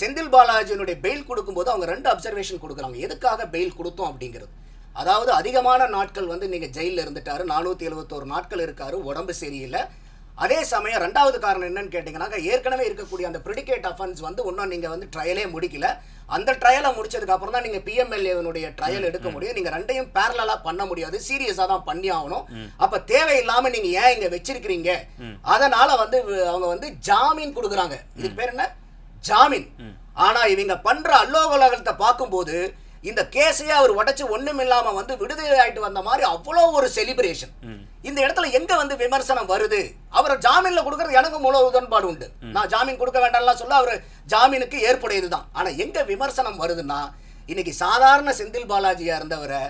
Senthil பாலாஜியினுடைய fail கொடுக்கும்போது அவங்க ரெண்டு அப்சர்வேஷன் கொடுக்குறாங்க எதுக்காக பெயில் கொடுத்தோம் அப்படிங்கிறது. அதாவது அதிகமான நாட்கள் வந்து நீங்க ஜெயிலில் இருந்துட்டாரு நானூத்தி எழுபத்தோரு நாட்கள் இருக்காரு உடம்பு சரியில்லை. அதே சமயம் ரெண்டாவது காரணம் என்னன்னு கேட்டிங்கன்னாக்கா ஏற்கனவே இருக்கக்கூடிய அந்த ப்ரிடிகேட் அஃபென்ஸ் வந்து இன்னும் நீங்க வந்து ட்ரையலே முடிக்கல. அந்த ட்ரையலை முடிச்சதுக்கு அப்புறம் தான் நீங்க பிஎம்எல்ஏனுடைய ட்ரையல் எடுக்க முடியும். நீங்க ரெண்டையும் பேரலா பண்ண முடியாது. சீரியஸா தான் பண்ணி ஆகணும். அப்ப தேவையில்லாம நீங்க ஏன் இங்க வச்சிருக்கிறீங்க? அதனால வந்து அவங்க வந்து ஜாமீன் கொடுக்குறாங்க. இதுக்கு பேர் என்ன? ஜாமீன். ஆனா இவங்க பண்ற அல்லோகலகத்தை பார்க்கும்போது இந்த கேஸையே அவர் உடைச்சு ஒண்ணும் இல்லாம வந்து விடுதலை ஆயிட்டு வந்த மாதிரி அவ்வளோ ஒரு செலிப்ரேஷன் இந்த இடத்துல எங்க வந்து விமர்சனம் வருது? அவர் ஜாமீன்ல கொடுக்கறது எனக்கு முழு உடன்பாடு உண்டு. நான் ஜாமீன் கொடுக்க வேண்டாம்லாம் சொல்ல அவர் ஜாமீனுக்கு ஏற்புடையதுதான் ஆனா எங்க விமர்சனம் வருதுன்னா இன்னைக்கு சாதாரண செந்தில் பாலாஜியா இருந்தவரை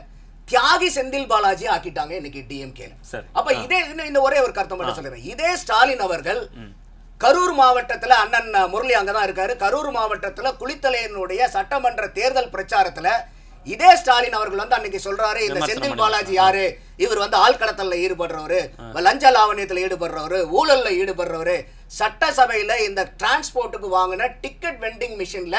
தியாகி செந்தில் பாலாஜி ஆக்கிட்டாங்க இன்னைக்கு டிஎம்கே. அப்ப இதே இன்னும் இந்த ஒரே ஒரு கருத்தை மட்டும் சொல்லிடுறேன் இதே ஸ்டாலின் அவர்கள் கரூர் மாவட்டத்துல அண்ணன் முரளி அங்கதான் இருக்காரு. கரூர் மாவட்டத்துல குளித்தலையனுடைய சட்டமன்ற தேர்தல் பிரச்சாரத்துல இதே ஸ்டாலின் அவர்கள் வந்து அன்னைக்கு சொல்றாரு இந்த செந்தில் பாலாஜி யாரு? இவர் வந்து ஆள்கடத்தல்ல ஈடுபடுறவரு. லஞ்ச லாவணியத்துல ஈடுபடுறவரு ஊழல்ல ஈடுபடுறவரு. சட்டசபையில இந்த டிரான்ஸ்போர்ட்டுக்கு வாங்கின டிக்கெட் வெண்டிங் மிஷின்ல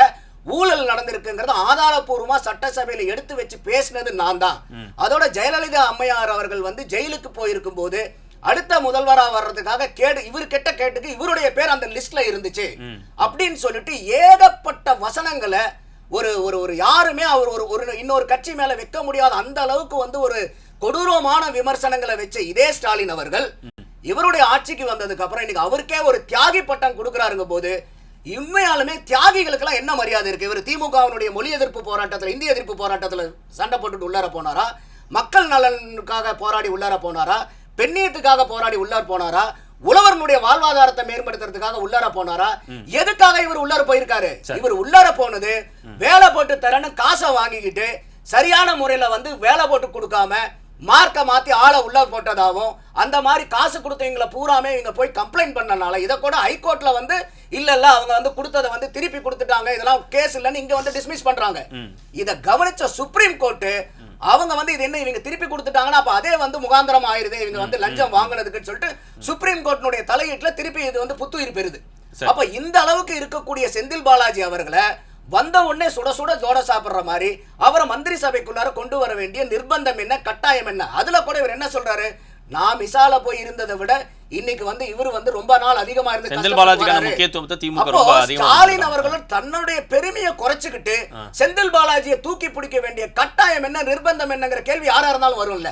ஊழல் நடந்திருக்குங்கிறது ஆதாரப்பூர்வமா சட்டசபையில எடுத்து வச்சு பேசினது நான் தான். அதோட ஜெயலலிதா அம்மையார் அவர்கள் வந்து ஜெயிலுக்கு போயிருக்கும் போது அடுத்த முதல்வரா வர்றதுக்காக கேடு இவர் கெட்ட கேட்டுக்கு இவருடைய பேர் அந்த லிஸ்ட்ல இருந்துச்சு. அப்படின்னு சொல்லிட்டு ஏகப்பட்ட வசனங்களை ஒரு ஒரு ஒரு யாருமே அவர் ஒரு ஒரு இன்னொரு கட்சி மேல வைக்க முடியாத அந்த அளவுக்கு வந்து ஒரு கொடூரமான விமர்சனங்களை வச்ச இதே ஸ்டாலின் அவர்கள் இவருடைய ஆட்சிக்கு வந்ததுக்கு அப்புறம் இன்னைக்கு அவருக்கே ஒரு தியாகி பட்டம் கொடுக்குறாருங்க போது உண்மையாலுமே தியாகிகளுக்கெல்லாம் என்ன மரியாதை இருக்கு? இவர் திமுகவினுடைய மொழி எதிர்ப்பு போராட்டத்துல இந்திய எதிர்ப்பு போராட்டத்துல சண்டை போட்டுட்டு உள்ளார போனாரா? மக்கள் நலனுக்காக போராடி உள்ளார போனாரா? பெண்ணியத்துக்காக போராடி உள்ளார போனாரா? உழவர்களுடைய வாழ்வாதாரத்தை மேம்படுத்துறதுக்காக உள்ளார போனாரா? எதுக்காக இவர் உள்ளார போயிருக்காரு? இவர் உள்ளார போனது வேலை போட்டு தரேன்னு காசை வாங்கிக்கிட்டு சரியான முறையில வந்து வேலை போட்டு கொடுக்காம மார்க்க மாத்தி ஆளை உள்ள போட்டதாகவும் அந்த மாதிரி காசு கொடுத்தவங்களை பூராமே இவங்க போய் கம்ப்ளைண்ட் பண்ணனால இதை கூட ஹைகோர்ட்ல வந்து இல்ல இல்ல அவங்க வந்து கொடுத்ததை வந்து திருப்பி கொடுத்துட்டாங்க இதெல்லாம் கேஸ் இல்லைன்னு இங்க வந்து டிஸ்மிஸ் பண்றாங்க. இத கவனிச்ச சுப்ரீம் கோர்ட் அவங்க வந்து இது என்ன இவங்க திருப்பி கொடுத்துட்டாங்கன்னா அப்ப அதே வந்து முகாந்திரம் ஆயிருது இவங்க வந்து லஞ்சம் வாங்குனதுக்குன்னு சொல்லிட்டு சுப்ரீம் கோர்ட்டினுடைய தலையீட்டுல திருப்பி இது வந்து புத்துயிர் பெறுது. அப்ப இந்த அளவுக்கு இருக்கக்கூடிய செந்தில் பாலாஜி அவர்களை வந்த உடனே சுட சுட ஜோட சாப்பிடுற மாதிரி அவரை மந்திரி சபைக்குள்ளார கொண்டு வர வேண்டிய நிர்பந்தம் என்ன கட்டாயம் என்ன? அதுல கூட இவர் என்ன சொல்றாரு? நான் மிசால போய் இருந்ததை விட இன்னைக்கு வந்து இவர் வந்து ரொம்ப நாள் அதிகமா இருந்து செந்தில் பாலாஜிக்கான. முக்கியத்துவத்தை திமுக ரொம்ப அதிகமா ஸ்டாலின். அவர்களும் தன்னுடைய பெருமையை குறைச்சுக்கிட்டு செந்தில் பாலாஜியை தூக்கி பிடிக்க வேண்டிய கட்டாயம் என்ன நிர்பந்தம் என்னங்கிற கேள்வி யாரா இருந்தாலும் வரும்ல